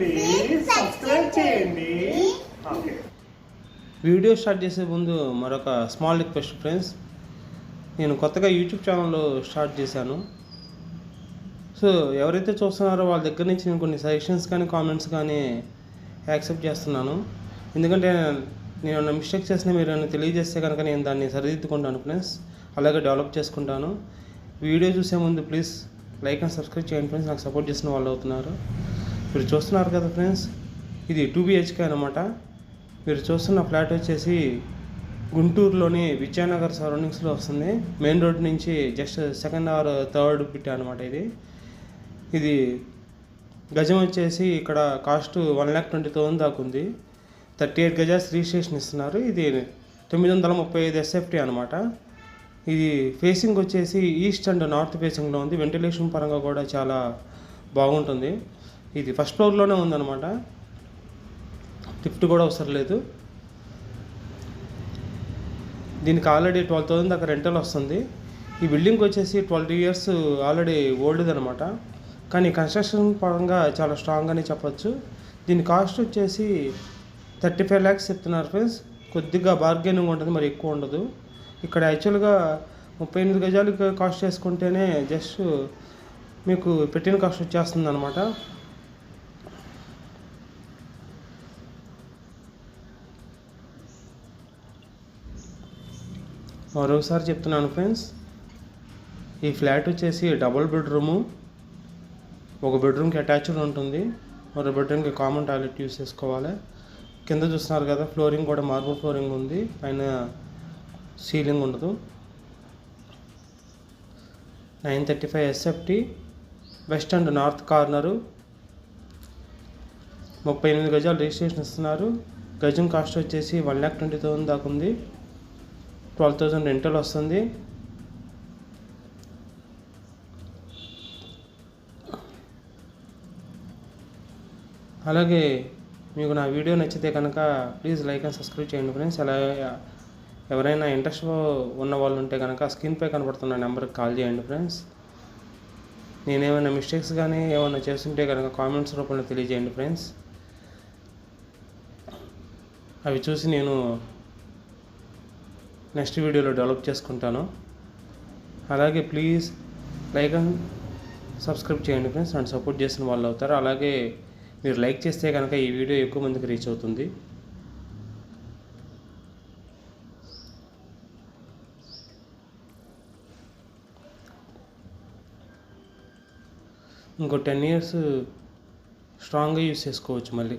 Please subscribe చేయండి. Okay video start చేసే ముందు మరొక స్మాల్ రిక్వెస్ట్ ఫ్రెండ్స్ నేను కొత్తగా యూట్యూబ్ ఛానల్ స్టార్ట్ చేశాను. సో ఎవరైతే చూస్తున్నారో వాళ్ళ దగ్గర నుంచి నేను కొన్ని సజెషన్స్ కానీ కామెంట్స్ కానీ యాక్సెప్ట్ చేస్తున్నాను. ఎందుకంటే నేను ఏమైనా మిస్టేక్ చేసిన మీరు ఏమైనా తెలియజేస్తే కనుక నేను దాన్ని సరిదిద్దుకుంటాను ఫ్రెండ్స్ అలాగే డెవలప్ చేసుకుంటాను. వీడియో చూసే ముందు ప్లీజ్ లైక్ అండ్ సబ్స్క్రైబ్ చేయండి ఫ్రెండ్స్ నాకు సపోర్ట్ చేసిన వాళ్ళు అవుతున్నారు. మీరు చూస్తున్నారు కదా ఫ్రెండ్స్? ఇది టూ బిహెచ్కే అనమాట మీరు చూస్తున్న ఫ్లాట్ వచ్చేసి గుంటూరులోని విజయనగర్ సరౌండింగ్స్లో వస్తుంది. మెయిన్ రోడ్ నుంచి just second or third bit అనమాట ఇది. ఇది గజం వచ్చేసి ఇక్కడ cost one lakh twenty thousand దాకా ఉంది. థర్టీ ఎయిట్ గజాస్ రిజిస్ట్రేషన్ ఇస్తున్నారు. ఇది తొమ్మిది వందల ముప్పై ఐదు ఎస్ఎఫ్టీ అనమాట ఇది ఫేసింగ్ వచ్చేసి ఈస్ట్ అండ్ నార్త్ ఫేసింగ్లో ఉంది. వెంటిలేషన్ పరంగా కూడా చాలా బాగుంటుంది. ఇది ఫస్ట్ ఫ్లోర్లోనే ఉందన్నమాట. లిఫ్ట్ కూడా అవసరం లేదు. దీనికి ఆల్రెడీ ట్వెల్వ్ థౌసండ్ దాకా రెంటల్ వస్తుంది. ఈ బిల్డింగ్ వచ్చేసి ట్వెల్వ్ ఇయర్స్ ఆల్రెడీ ఓల్డ్ అనమాట కానీ కన్స్ట్రక్షన్ పరంగా చాలా స్ట్రాంగ్ అని చెప్పొచ్చు. దీని కాస్ట్ వచ్చేసి థర్టీ ఫైవ్ ల్యాక్స్ చెప్తున్నారు ఫ్రెండ్స్ కొద్దిగా బార్గెనింగ్ ఉంటుంది మరి ఎక్కువ ఉండదు. ఇక్కడ యాక్చువల్గా ముప్పై ఎనిమిది గజాలకు కాస్ట్ చేసుకుంటేనే జస్ట్ మీకు పెట్టిన కాస్ట్ వచ్చేస్తుంది అనమాట మరోసారి చెప్తున్నాను ఫ్రెండ్స్ ఈ ఫ్లాట్ వచ్చేసి డబుల్ బెడ్రూము ఒక బెడ్రూమ్కి అటాచ్డ్ ఉంటుంది. మరో బెడ్రూమ్కి కామన్ టాయిలెట్ యూస్ చేసుకోవాలి. కింద చూస్తున్నారు కదా ఫ్లోరింగ్ కూడా మార్బుల్ ఫ్లోరింగ్ ఉంది. పైన సీలింగ్ ఉండదు. Nine thirty five SFT west and north corner. ముప్పై ఎనిమిది గజాలు రిజిస్ట్రేషన్ ఇస్తున్నారు. గజం కాస్ట్ వచ్చేసి వన్ ల్యాక్ ట్వంటీ థౌసండ్ దాకా ఉంది. ట్వెల్వ్ థౌజండ్ రెంటల్ వస్తుంది. అలాగే మీకు నా వీడియో నచ్చితే కనుక ప్లీజ్ లైక్ అండ్ సబ్స్క్రైబ్ చేయండి ఫ్రెండ్స్. అలా ఎవరైనా ఇంట్రెస్ట్ ఉన్న వాళ్ళు ఉంటే కనుక స్క్రీన్పై కనబడుతున్న నెంబర్కి కాల్ చేయండి ఫ్రెండ్స్. నేనేమైనా మిస్టేక్స్ కానీ ఏమైనా చేస్తుంటే కనుక కామెంట్స్ రూపంలో తెలియజేయండి ఫ్రెండ్స్. అవి చూసి నేను నెక్స్ట్ వీడియోలో డెవలప్ చేసుకుంటాను. అలాగే ప్లీజ్ లైక్ అండ్ సబ్స్క్రైబ్ చేయండి ఫ్రెండ్స్. నన్ను సపోర్ట్ చేసిన వాళ్ళు అవుతారు. అలాగే మీరు లైక్ చేస్తే కనుక ఈ వీడియో ఎక్కువ మందికి రీచ్ అవుతుంది. ఇంకో టెన్ ఇయర్స్ స్ట్రాంగ్గా యూస్ చేసుకోవచ్చు మళ్ళీ.